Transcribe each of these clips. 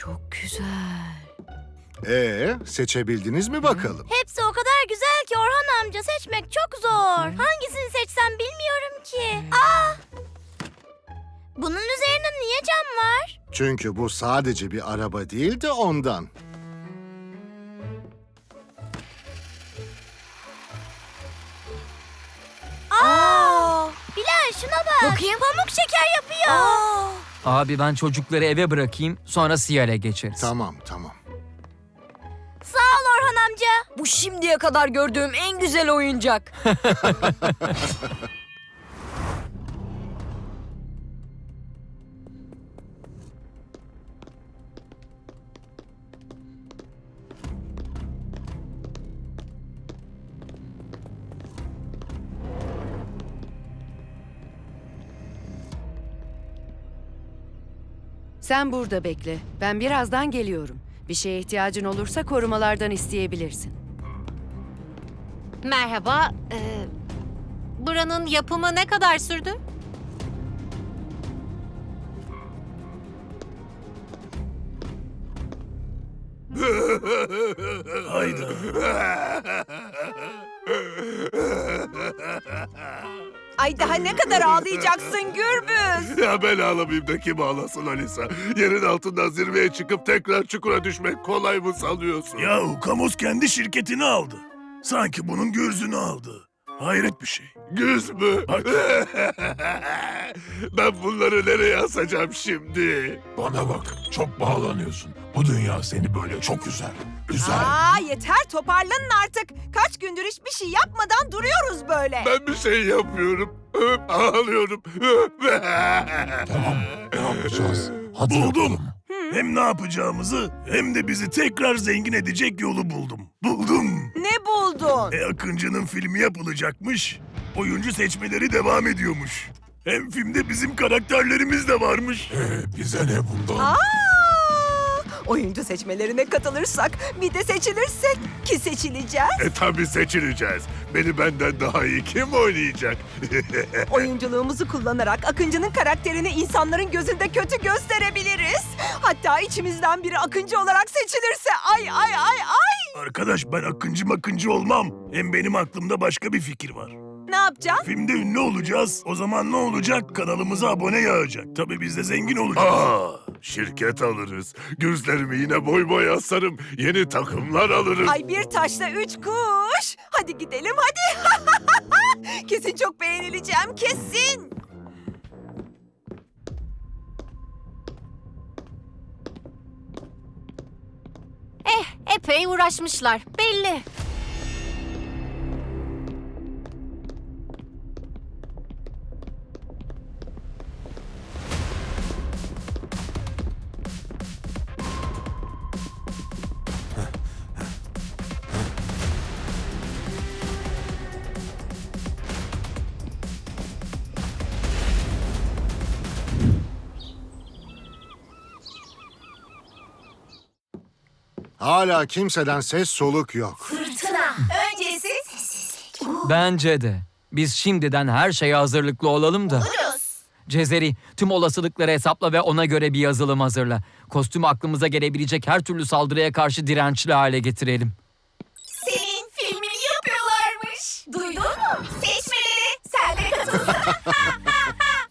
Çok güzel. Ee, seçebildiniz mi bakalım? Hepsi o kadar güzel ki Orhan amca seçmek çok zor. Hangisini seçsem bilmiyorum ki. Aa! Bunun üzerinde niye cam var? Çünkü bu sadece bir araba değil de ondan. Aa! Bilal şuna bak. Bakayım. Pamuk şeker yapıyor. Aa, Abi ben çocukları eve bırakayım sonra Siyer'e geçeriz. Tamam, tamam. Sağ ol Orhan amca. bu şimdiye kadar gördüğüm en güzel oyuncak. Sen burada bekle. Ben birazdan geliyorum. Bir şeye ihtiyacın olursa korumalardan isteyebilirsin. Merhaba. Ee, buranın yapımı ne kadar sürdü? Ay daha ne kadar ağlayacaksın Gürbüz? Ya ben ağlamayayım da kim ağlasın Alisa? Yerin altından zirveye çıkıp tekrar çukura düşmek kolay mı sanıyorsun? Yahu Kamus kendi şirketini aldı. Sanki bunun gürzünü aldı. Hayret bir şey. Güz mü? Bak. ben bunları nereye asacağım şimdi? Bana bak, çok bağlanıyorsun. Bu dünya seni böyle çok üzer. Üzer. Aa yeter toparlanın artık. Kaç gündür hiçbir şey yapmadan duruyoruz böyle. Ben bir şey yapıyorum. Öp, ağlıyorum. Tamam, ne yapacağız? Hadi buldum. Hem ne yapacağımızı hem de bizi tekrar zengin edecek yolu buldum. Buldum. Ne buldun? E Akıncı'nın filmi yapılacakmış. Oyuncu seçmeleri devam ediyormuş. Hem filmde bizim karakterlerimiz de varmış. Ee, bize ne bundan? Aa, oyuncu seçmelerine katılırsak bir de seçilirsek ki seçileceğiz. e tabi seçileceğiz. Beni benden daha iyi kim oynayacak? Oyunculuğumuzu kullanarak Akıncı'nın karakterini insanların gözünde kötü gösterebiliriz. Hatta içimizden biri Akıncı olarak seçilirse ay ay ay ay. Arkadaş ben akıncı makıncı olmam. Hem benim aklımda başka bir fikir var. Ne yapacağız? Filmde ünlü olacağız. O zaman ne olacak? Kanalımıza abone yağacak. Tabii biz de zengin olacağız. Aa, şirket alırız. Gözlerimi yine boy boy asarım. Yeni takımlar alırım. Ay bir taşla üç kuş. Hadi gidelim hadi. kesin çok beğenileceğim kesin. Eh, epey uğraşmışlar. Belli. Hala kimseden ses soluk yok. Fırtına. Öncesi Bence de. Biz şimdiden her şeye hazırlıklı olalım da. Rus. Cezeri tüm olasılıkları hesapla ve ona göre bir yazılım hazırla. Kostümü aklımıza gelebilecek her türlü saldırıya karşı dirençli hale getirelim. Senin filmini yapıyorlarmış. Duydun mu? Seçmelere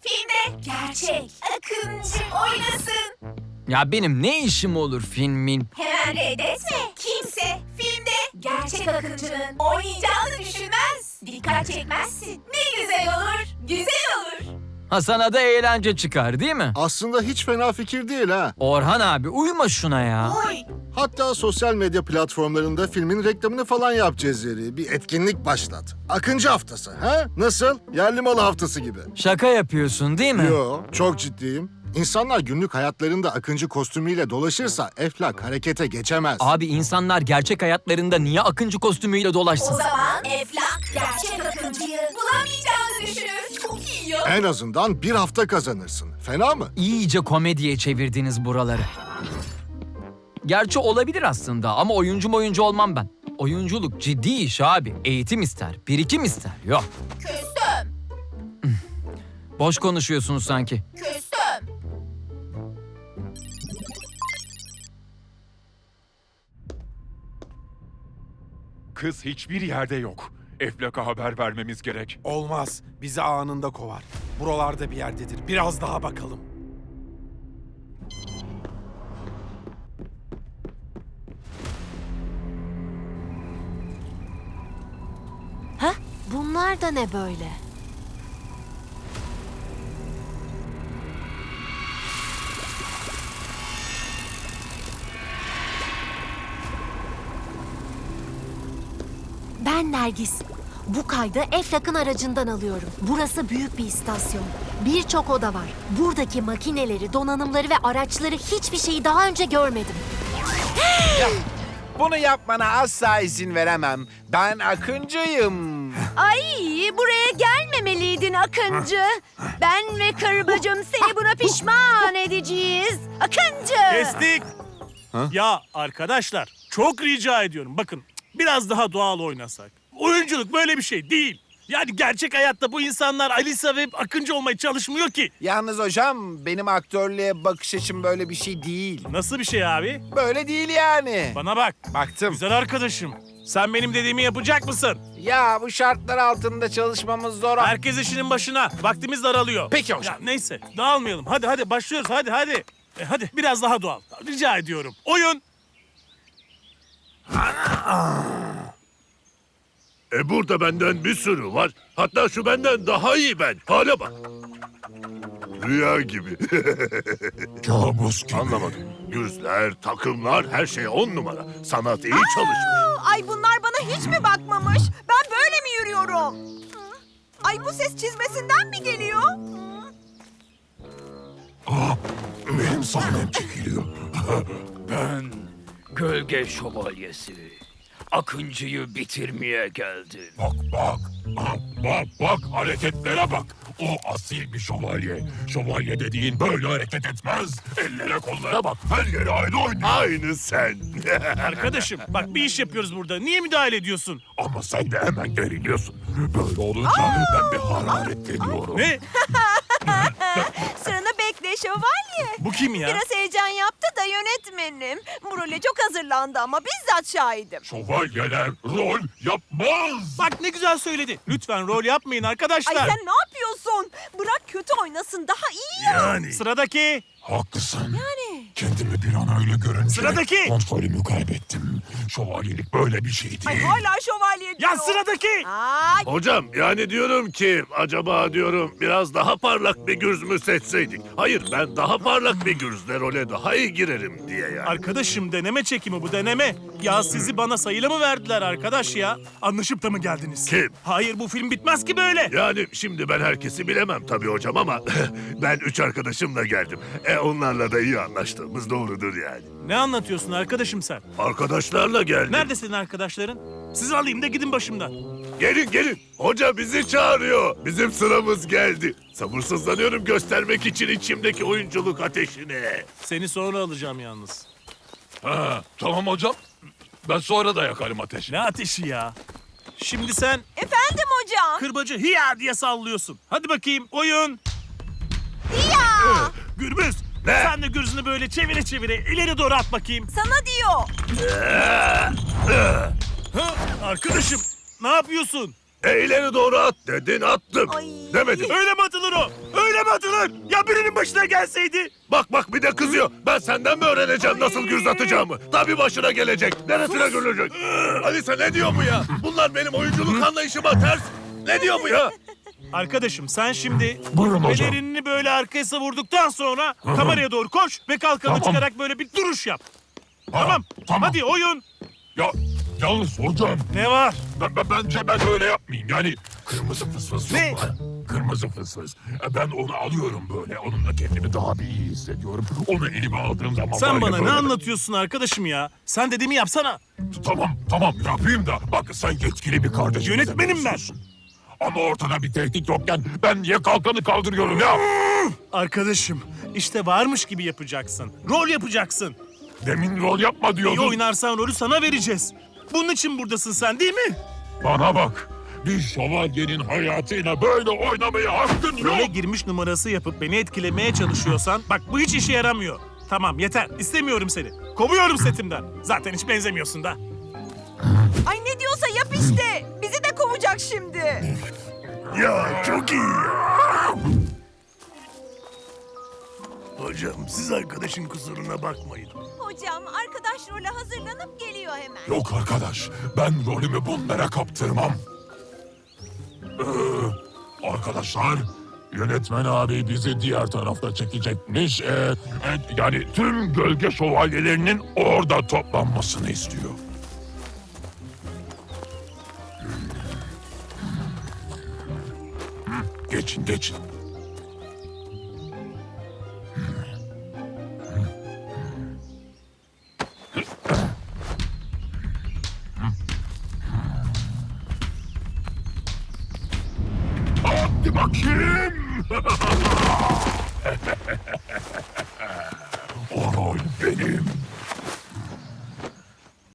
Filmde gerçek Akıncı oynasın. Ya benim ne işim olur filmin? Hemen reddetme. Kimse filmde gerçek Akıncı'nın oynayacağını düşünmez. Dikkat çekmezsin. Ne güzel olur. Güzel olur. Ha sana da eğlence çıkar değil mi? Aslında hiç fena fikir değil ha. Orhan abi uyma şuna ya. Oy. Hatta sosyal medya platformlarında filmin reklamını falan yap Cezeri. Bir etkinlik başlat. Akıncı haftası ha? Nasıl? Yerli malı haftası gibi. Şaka yapıyorsun değil mi? Yo, çok ciddiyim. İnsanlar günlük hayatlarında Akıncı kostümüyle dolaşırsa Eflak harekete geçemez. Abi insanlar gerçek hayatlarında niye akıncı kostümüyle dolaşsın? O zaman Eflak gerçek Akıncı'yı bulamayacağını düşünür. Çok iyi ya. En azından bir hafta kazanırsın. Fena mı? İyice komediye çevirdiniz buraları. Gerçi olabilir aslında ama oyuncu oyuncu olmam ben. Oyunculuk ciddi iş abi. Eğitim ister, birikim ister. Yok. Küstüm. Boş konuşuyorsunuz sanki. Küstüm. Kız hiçbir yerde yok. Eflak'a haber vermemiz gerek. Olmaz. Bizi anında kovar. Buralarda bir yerdedir. Biraz daha bakalım. Bunlar da ne böyle? Ben Nergis. Bu kaydı Eflak'ın aracından alıyorum. Burası büyük bir istasyon. Birçok oda var. Buradaki makineleri, donanımları ve araçları hiçbir şeyi daha önce görmedim. Bunu yapmana asla izin veremem. Ben Akıncı'yım. Ay buraya gelmemeliydin Akıncı. Ben ve karıbacım seni buna pişman edeceğiz. Akıncı. Kestik. Ya arkadaşlar çok rica ediyorum bakın biraz daha doğal oynasak. Oyunculuk böyle bir şey değil. Yani gerçek hayatta bu insanlar Alisa ve Akıncı olmaya çalışmıyor ki. Yalnız hocam benim aktörlüğe bakış açım böyle bir şey değil. Nasıl bir şey abi? Böyle değil yani. Bana bak. Baktım. Güzel arkadaşım. Sen benim dediğimi yapacak mısın? Ya bu şartlar altında çalışmamız zor. Herkes işinin başına. Vaktimiz daralıyor. Peki hocam. Ya neyse dağılmayalım. Hadi hadi başlıyoruz hadi hadi. E, hadi biraz daha doğal. Rica ediyorum. Oyun. E burada benden bir sürü var. Hatta şu benden daha iyi ben. Hale bak. Rüya gibi. Kabus gibi. Anlamadım. Gürzler, takımlar, her şey on numara. Sanat iyi çalışmış. Ay bunlar bana hiç mi bakmamış? Ben böyle mi yürüyorum? Ay bu ses çizmesinden mi geliyor? Benim sahnem çekiliyor. Ben gölge şövalyesi. Akıncıyı bitirmeye geldim. Bak bak. Bak bak bak hareketlere bak. O asil bir şövalye. Şövalye dediğin böyle hareket etmez. Ellere kollara bak. Her yere aynı oynuyor. Aynı sen. Arkadaşım bak bir iş yapıyoruz burada. Niye müdahale ediyorsun? Ama sen de hemen geriliyorsun. Böyle olunca ben bir hararetleniyorum. Ne? Sıranı bekle şövalye. Bu kim ya? Biraz heyecan yaptı da yönetmenim. Bu role çok hazırlandı ama bizzat şahidim. Şövalyeler rol yapmaz. Bak ne güzel söyledi. Lütfen rol yapmayın Ay arkadaşlar. sen ne yapıyorsun? Bırak kötü oynasın daha iyi ya. Yani. Sıradaki. Haklısın. Yani. Kendimi bir an öyle görünce Sıradaki. kontrolümü kaybettim. Şövalyelik böyle bir şey Ay değil. hala şövalye diyor. Ya sıradaki. Ay Hocam yani diyorum ki acaba diyorum biraz daha parlak bir gürz mü seçseydik? Hayır ben daha parlak bir gürzle role daha iyi girerim diye yani. Arkadaşım deneme çekimi bu deneme. Ya sizi bana sayılı mı verdiler arkadaş ya? Anlaşıp da mı geldiniz? Kim? Hayır bu film bitmez ki böyle. Yani şimdi ben herkesi bilemem tabii hocam ama ben üç arkadaşımla geldim. E onlarla da iyi anlaştığımız doğrudur yani. Ne anlatıyorsun arkadaşım sen? Arkadaşlarla geldim. Nerede senin arkadaşların? Sizi alayım da gidin başımdan. Gelin gelin. Hoca bizi çağırıyor. Bizim sıramız geldi. Sabırsızlanıyorum göstermek için içimdeki oyunculuk ateşini. Seni sonra alacağım yalnız. Ha, tamam hocam. Ben sonra da yakarım ateşi. Ne ateşi ya? Şimdi sen efendim hocam. kırbacı hiya diye sallıyorsun. Hadi bakayım oyun. Ya Gürbüz. Ne? Sen de gürzünü böyle çevire çevire ileri doğru at bakayım. sana diyor. Ha, arkadaşım ne yapıyorsun? E, ileri doğru at dedin attım. Ay. Demedim. Öyle mi atılır o? Öyle mi atılır? Ya birinin başına gelseydi. Bak bak bir de kızıyor. Ben senden mi öğreneceğim nasıl gürz atacağımı? Tabii başına gelecek. Neresine gülecek? Alisa ne diyor bu ya? Bunlar benim oyunculuk anlayışıma ters. Ne diyor bu ya? Arkadaşım sen şimdi Buyurun hocam. pelerinini böyle arkaya savurduktan sonra kameraya doğru koş ve kalkanı Tamam. çıkarak böyle bir duruş yap. Ha, Tamam. Tamam. Hadi oyun. Ya yalnız hocam. Ne var? Ben, ben- bence ben öyle yapmayayım. Yani kırmızı fıs fıs Ne? yok mu? Kırmızı fıs fıs. E, Ben onu alıyorum böyle. Onunla kendimi daha bir iyi hissediyorum. Onu elime aldığım zaman var Sen ya bana ne böyle- anlatıyorsun arkadaşım ya? Sen dediğimi yapsana. Tamam tamam yapayım da. Bak sen yetkili bir kardeşim. Yönetmenim ben. Ama ortada bir tehdit yokken ben niye kalkanı kaldırıyorum ya? Arkadaşım işte varmış gibi yapacaksın. Rol yapacaksın. Demin rol yapma İyi diyordun. oynarsan rolü sana vereceğiz. Bunun için buradasın sen değil mi? Bana bak. Bir şövalyenin hayatıyla böyle oynamaya hakkın yok. Role girmiş numarası yapıp beni etkilemeye çalışıyorsan bak bu hiç işe yaramıyor. Tamam yeter istemiyorum seni. Kovuyorum setimden. Zaten hiç benzemiyorsun da. Ay ne diyorsa yap işte. Şimdi. Ya çok iyi ya. Hocam siz arkadaşın kusuruna bakmayın. Hocam arkadaş role hazırlanıp geliyor hemen. Yok arkadaş, ben rolümü bunlara kaptırmam. Ee, arkadaşlar, yönetmen abi bizi diğer tarafta çekecekmiş. Ee, e, yani tüm gölge şövalyelerinin orada toplanmasını istiyor. Geçin, geçin.